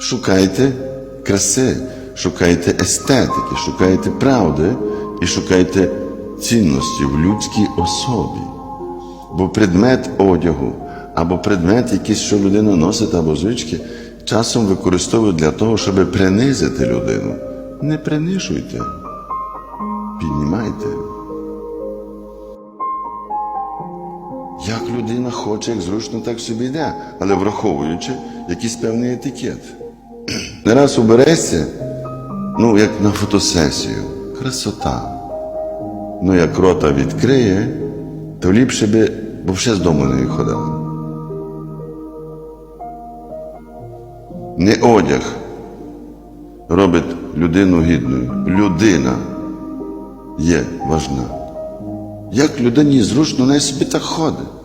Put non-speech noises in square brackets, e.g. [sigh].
Шукайте краси, шукайте естетики, шукайте правди і шукайте цінності в людській особі. Бо предмет одягу або предмет, якийсь, що людина носить, або звички, часом використовують для того, щоб принизити людину. Не принижуйте, піднімайте. Як людина хоче, як зручно, так собі йде, але враховуючи якийсь певний етикет. [clears throat] Не раз уберешся, ну, як на фотосесію, красота. Ну, як рота відкриє, то ліпше би, бо ще з дому не виходила. Не одяг робить людину гідною. Людина є важна. Як людині зручно, не собі так ходить.